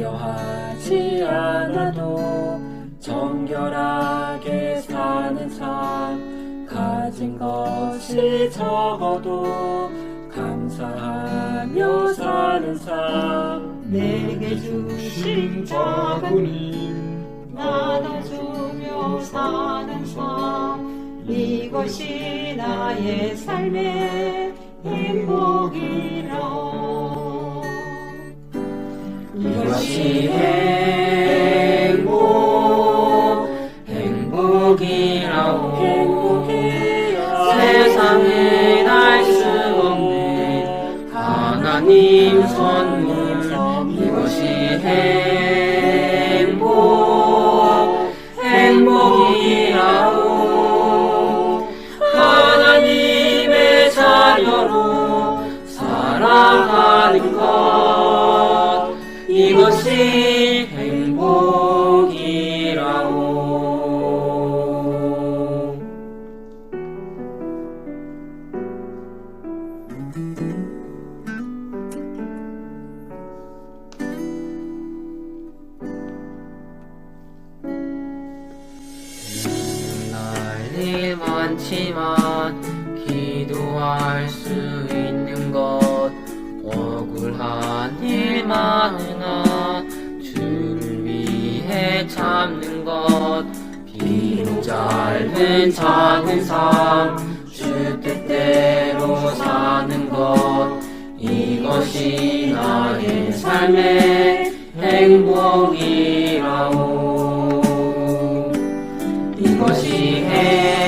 화려하지 않아도 정결하게 사는 삶 가진 것이 적어도 감사하며 사는 삶. 내게 주신 힘 나눠주며 사는 삶. 이것이 나의 삶의 행복이 라 이것이 행복 행복이라오 세상에 알수 없는 하나님 선물 이것이 행복 행복이라오 하나님의 자녀로 살아가는 것 이것이 행복이라오. 날일 많지만 기도할 수 있는 것 억울한 일 많으나 주를 위해 참는 것. 비록 짧은 작은 삶주 뜻대로 사는 것. 이것이 나의 삶의 행복이라오. 이것이 행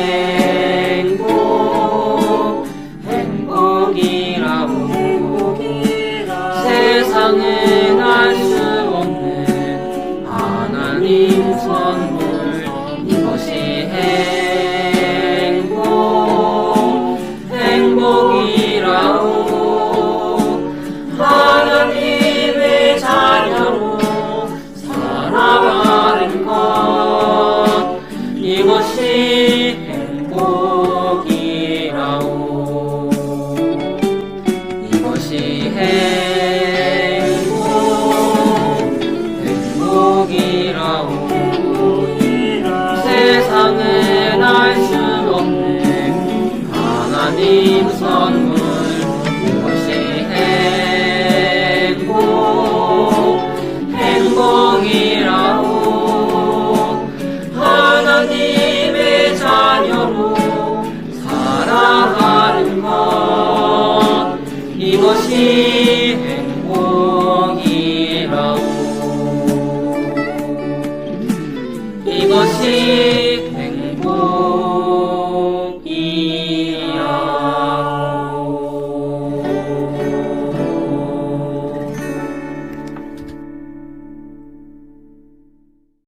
알수 없는 하나님 선물 이것이 행복. 행복이라고 하나님의 자녀로 살아가는 것. 이것이 행복이라오 이것이 행복 세상은 알 수 없는 하나님 선물 이것이 행복 행복이라오 하나님의 자녀로 살아가는 것 이것이